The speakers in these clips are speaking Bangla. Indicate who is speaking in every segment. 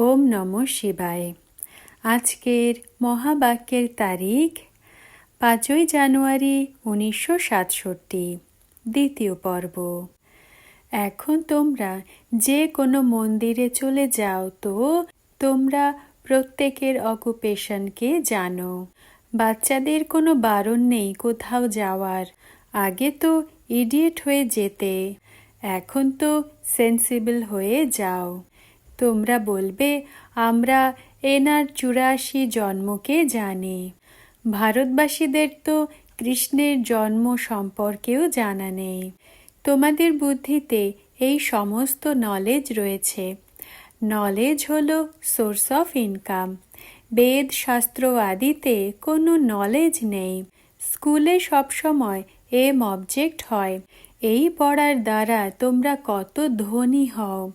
Speaker 1: ওম নম শিবায়। আজকের মহাবাক্যের তারিখ পাঁচই জানুয়ারি উনিশশো সাতষট্টি, দ্বিতীয় পর্ব। এখন তোমরা যে কোনো মন্দিরে চলে যাও তো তোমরা প্রত্যেকের অকুপেশনকে জানো। বাচ্চাদের কোনো বারণ নেই কোথাও যাওয়ার। আগে তো ইডিয়েট হয়ে যেতে। এখন তো সেন্সিবল হয়ে যাও। তোমরা বলবে, আমরা এনার চুরাশি জন্মকে জানি। ভারতবাসীদের তো কৃষ্ণের জন্ম সম্পর্কেও জানা নেই। তোমাদের বুদ্ধিতে এই সমস্ত নলেজ রয়েছে। নলেজ হলো সোর্স অফ ইনকাম বেদ শাস্ত্র আদিতে কোনো নলেজ নেই। স্কুলে সবসময় এম অবজেক্ট হয়। এই পড়ার দ্বারা তোমরা কত ধনী হও।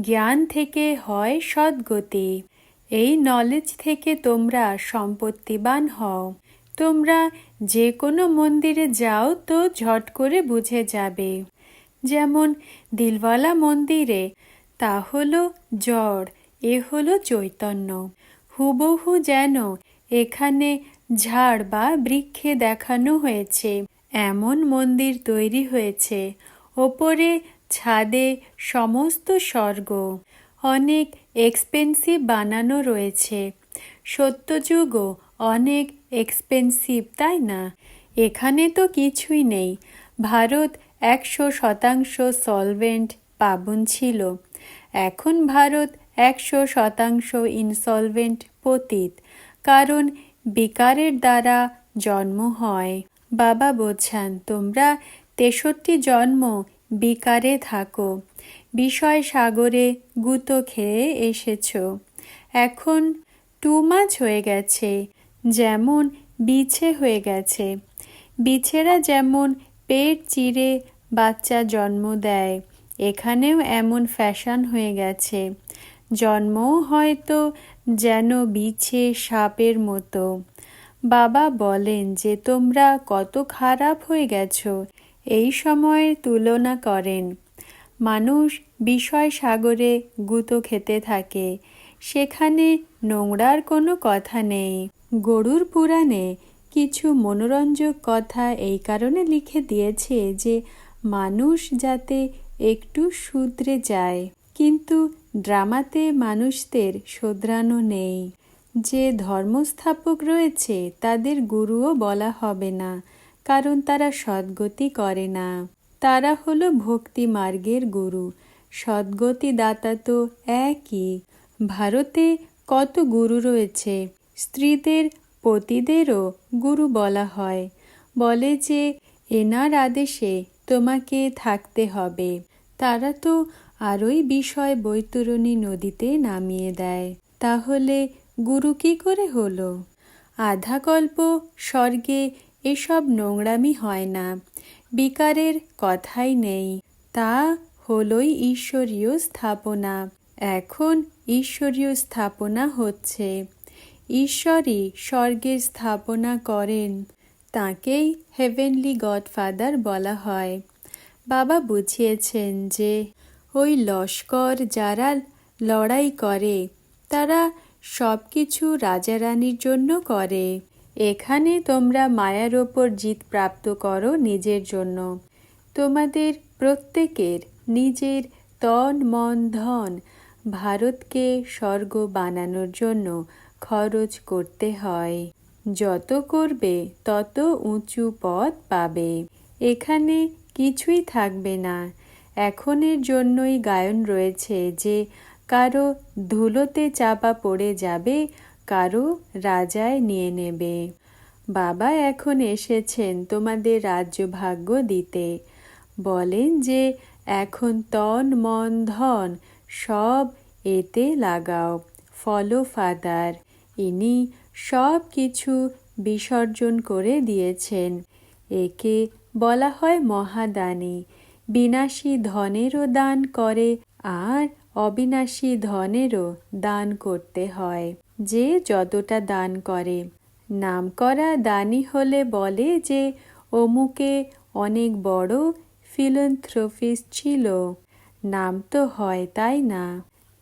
Speaker 1: জ্ঞান থেকে হয় সদ্গতি। এই নলেজ থেকে তোমরা সম্পত্তিবান হও। তোমরা যে কোনো মন্দিরে যাও তো ঝট করে বুঝে যাবে। যেমন দিলওয়ালা মন্দিরে, তা হলো জড় এ হলো চৈতন্য। হুবহু যেন এখানে ঝাড় বা বৃক্ষে দেখানো হয়েছে। এমন মন্দির তৈরি হয়েছে। ওপরে ছাদে সমস্ত স্বর্গ। অনেক এক্সপেন্সিভ বানানো রয়েছে। সত্যযুগও অনেক এক্সপেন্সিভ তাই না? এখানে তো কিছুই নেই। ভারত একশো শতাংশ সলভেন্ট পাবন ছিল। এখন ভারত একশো শতাংশ ইনসলভেন্ট পতীত। কারণ বিকারের দ্বারা জন্ম হয়। বাবা বোঝান, তোমরা তেষট্টি জন্ম বিকারে থাকো। বিষয় সাগরে গুতো খেয়ে এসেছ। এখন টু মাছ হয়ে গেছে, যেমন বিছে হয়ে গেছে। বিছেরা যেমন পেট চিরে বাচ্চা জন্ম দেয়, এখানেও এমন ফ্যাশন হয়ে গেছে। জন্মও হয়তো যেন বিছে সাপের মতো। বাবা বলেন যে তোমরা কত খারাপ হয়ে গেছো এই সময়ের তুলনা করেন। মানুষ বিষয় সাগরে গুঁতো খেতে থাকে। সেখানে নোংরার কোনো কথা নেই। গরুর পুরাণে কিছু মনোরঞ্জক কথা এই কারণে লিখে দিয়েছে যে, মানুষ যাতে একটু শুধরে যায়, কিন্তু ড্রামাতে মানুষদের শোধরানো নেই। যে ধর্মস্থাপক রয়েছে, তাদের গুরুও বলা হবে না। কারণ তারা সদ্গতি করে না। তারা হলো ভক্তি মার্গের গুরু। সদ্গতি দাতা তো একই। ভারতে কত গুরু রয়েছে? স্ত্রীদের, পতিদেরও গুরু বলা হয়। বলে যে, এনার আদেশে তোমাকে থাকতে হবে। তারা তো আরই বিষয় বৈতরণী নদীতে নামিয়ে দেয়। তাহলে গুরু কি করে হলো? আধা কল্প স্বর্গে এসব নোংরামি হয় না। বিকারের কথাই নেই। তা হলই ঈশ্বরীয় স্থাপনা। এখন ঈশ্বরীয় স্থাপনা হচ্ছে। ঈশ্বরই স্বর্গের স্থাপনা করেন। তাকেই হেভেনলি গডফাদার বলা হয়। বাবা বুঝিয়েছেন যে, ওই লস্কর যারা লড়াই করে, তারা সব কিছু রাজারানীর জন্য করে। এখানে তোমরা মায়ার ওপর জিত প্রাপ্ত করো নিজের জন্য। তোমাদের প্রত্যেকের নিজের তন, মন, ধন ভারতকে স্বর্গ বানানোর জন্য খরচ করতে হয়। যত করবে, তত উঁচু পথ পাবে। এখানে কিছুই থাকবে না। এখনের জন্যই গায়ন রয়েছে যে, কারও ধুলোতে চাপা পড়ে যাবে কারও রাজায় নিয়ে নেবে। বাবা এখন এসেছেন তোমাদের রাজ্য ভাগ্য দিতে। বলেন যে, এখন তন, মন, ধন সব এতে লাগাও ফলো ফাদার ইনি সব কিছু বিসর্জন করে দিয়েছেন। একে বলা হয় মহাদানী। বিনাশী ধনেরও দান করে, আর অবিনাশী ধনেরও দান করতে হয়, যে যতটা দান করে। নাম করা দানি হলে বলে যে, অমুকে অনেক বড় ফিলন্থ্রফিস ছিল, নাম তো হয় তাই না?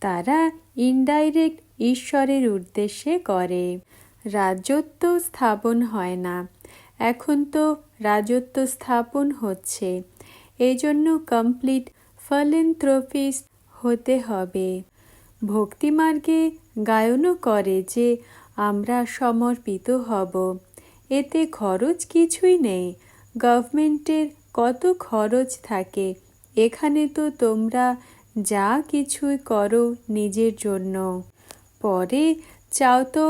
Speaker 1: তারা ইনডাইরেক্ট ঈশ্বরের উদ্দেশ্যে করে। রাজত্ব স্থাপন হয় না। এখন তো রাজত্ব স্থাপন হচ্ছে। এই জন্য কমপ্লিট ফলেন্থ্রপিস্ট হতে হবে। ভক্তিমার্গে গায়নও করে যে আমরা সমর্পিত হব। এতে খরচ কিছুই নেই। গভর্নমেন্টের কত খরচ থাকে, এখানে তো তোমরা যা কিছুই করো নিজের জন্য। পরে চাও তো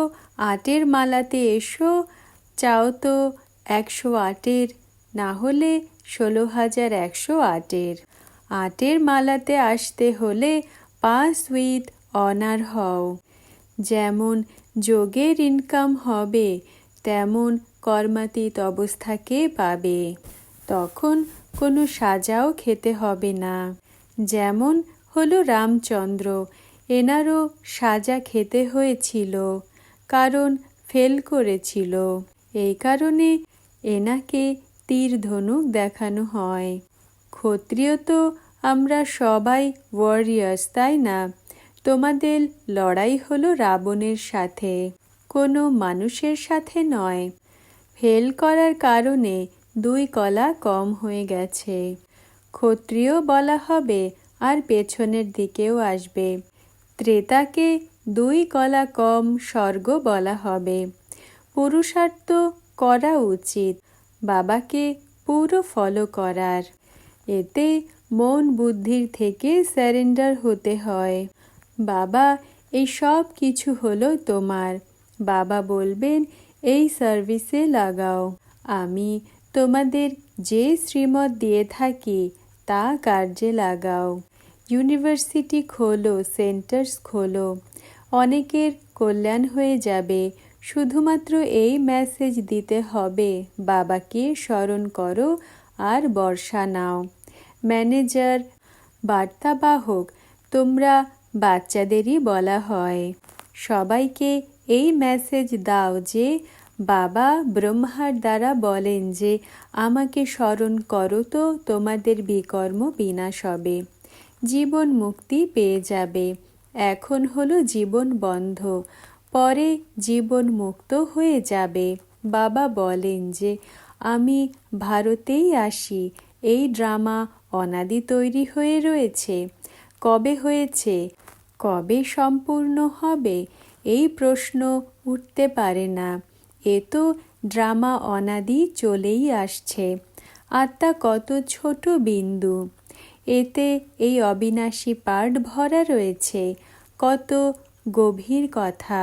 Speaker 1: আটের মালাতে এসো, চাও তো একশো আটের, না হলে ষোলো হাজার একশো আটের। আটের মালাতে আসতে হলে পাস উইথ অনার হও। যেমন যোগের ইনকাম হবে, তেমন কর্মাতীত অবস্থাকে পাবে? তখন কোনো সাজাও খেতে হবে না। যেমন হলো রামচন্দ্র, এনারও সাজা খেতে হয়েছিল, কারণ ফেল করেছিল। এই কারণে এনাকে তীর ধনুক দেখানো হয়। ক্ষত্রিয় তো আমরা সবাই ওয়ারিয়ার্স তাই না? তোমাদের লড়াই হলো রাবণের সাথে, কোনো মানুষের সাথে নয়। ফেল করার কারণে দুই কলা কম হয়ে গেছে। ক্ষত্রিয় বলা হবে, আর পেছনের দিকেও আসবে। ত্রেতাকে দুই কলা কম স্বর্গ বলা হবে। পুরুষার্থ করা উচিত, বাবাকে পুরো ফলো করার। এতে মন বুদ্ধির থেকে স্যারেন্ডার হতে হয়। বাবা, এই সব কিছু হলো তোমার। বাবা বলবেন, এই সার্ভিসে লাগাও। আমি তোমাদের যে শ্রীমত দিয়ে থাকি, তা কার্যে লাগাও। ইউনিভার্সিটি খোলো, সেন্টার্স খোলো। অনেকের কল্যাণ হয়ে যাবে। শুধুমাত্র এই মেসেজ দিতে হবে। বাবাকে স্মরণ করো আর বর্ষা নাও। ম্যানেজার বার্তাবাহক তোমরা বাচ্চাদেরই বলা হয়। সবাইকে এই মেসেজ দাও যে, বাবা ব্রহ্মার দ্বারা বলেন যে, আমাকে স্মরণ করো তো তোমাদের বিকর্ম বিনাশ হবে। জীবন মুক্তি পেয়ে যাবে। এখন হলো জীবন বন্ধ। পরে জীবন মুক্ত হয়ে যাবে। বাবা বলেন যে, আমি ভারতেই আসি। এই ড্রামা অনাদি তৈরি হয়ে রয়েছে। কবে হয়েছে? কবে সম্পূর্ণ হবে? এই প্রশ্ন উঠতে পারে না। এ তো ড্রামা অনাদি চলেই আসছে। আত্মা কত ছোট বিন্দু? এতে এই অবিনাশী পার্ট ভরা রয়েছে। কত গভীর কথা।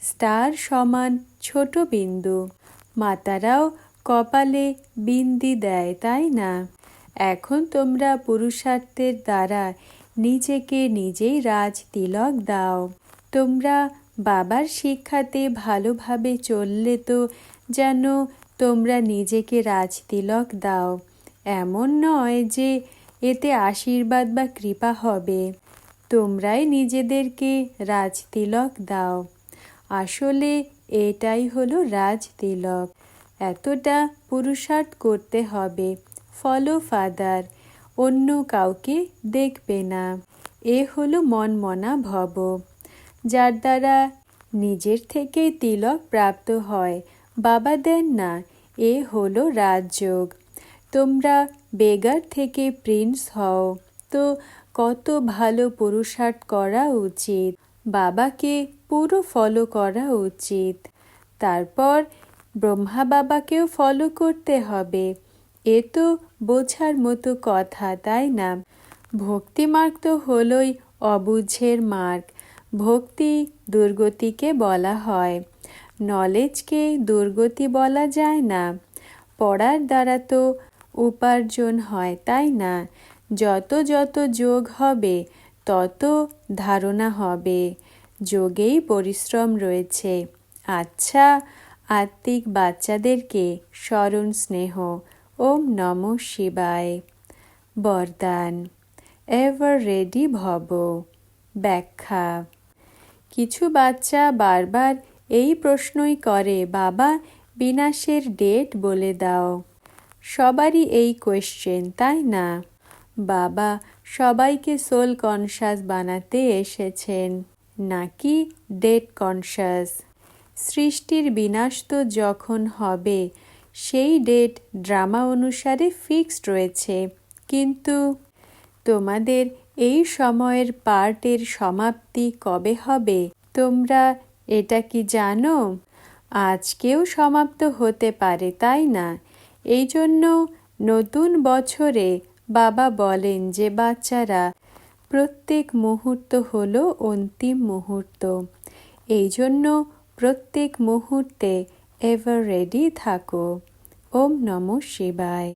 Speaker 1: স্টার সমান ছোট বিন্দু। মাতারাও কপালে বিন্দি দেয়, তাই না? এখন তোমরা পুরুষার্থের দ্বারা নিজেকে নিজেই রাজ তিলক দাও। তোমরা বাবার শিক্ষাতে ভালোভাবে চললে তো যেন তোমরা নিজেকে রাজ তিলক দাও। এমন নয় যে এতে আশীর্বাদ বা কৃপা হবে। তোমরাই নিজেদেরকে রাজ তিলক দাও। আসলে এটাই হলো রাজ তিলক এতটা পুরুষার্থ করতে হবে। ফলো ফাদার, অন্য কাউকে দেখবে না। এ হলো মনমনা ভব, যার দ্বারা নিজের থেকে তিলক প্রাপ্ত হয়। বাবা দেন না, এ হলো রাজযোগ। তোমরা বেগার থেকে প্রিন্স হও। তো কত ভালো পুরুষার্থ করা উচিত। বাবাকে পুরো ফলো করা উচিত। তারপর ব্রহ্মা বাবাকেও ফলো করতে হবে। এ তো বোঝার মতো কথা, তাই না? ভক্তিমার্গ তো হলোই অবুঝের মার্গ। ভক্তি দুর্গতিকে বলা হয়। নলেজকে দুর্গতি বলা যায় না। পড়ার দ্বারা তো উপার্জন হয়, তাই না? যত যত যোগ হবে, তত ধারণা হবে। যোগেই পরিশ্রম রয়েছে। আচ্ছা আত্মিক বাচ্চাদেরকে স্মরণ স্নেহ। ওম নম শিবায়। বরদান এভার রেডি ভব। ব্যাখ্যা, কিছু বাচ্চা বারবার এই প্রশ্নই করে, বাবা, বিনাশের ডেট বলে দাও। সবারই এই কোয়েশ্চেন তাই না? বাবা, সবাইকে সোল কনসাস বানাতে এসেছেন। নাকি ডেট কনসাস সৃষ্টির বিনাশ তো যখন হবে সেই ডেট ড্রামা অনুসারে ফিক্সড রয়েছে। কিন্তু তোমাদের এই সময়ের পার্টের সমাপ্তি কবে হবে? তোমরা এটা কি জানো? আজকেও সমাপ্ত হতে পারে, তাই না? এই জন্য নতুন বছরে বাবা বলেন যে, বাচ্চারা, প্রত্যেক মুহূর্ত হলো অন্তিম মুহূর্ত। এই জন্য প্রত্যেক মুহূর্তে এভার রেডি থাকো। ওম নম শিবায়।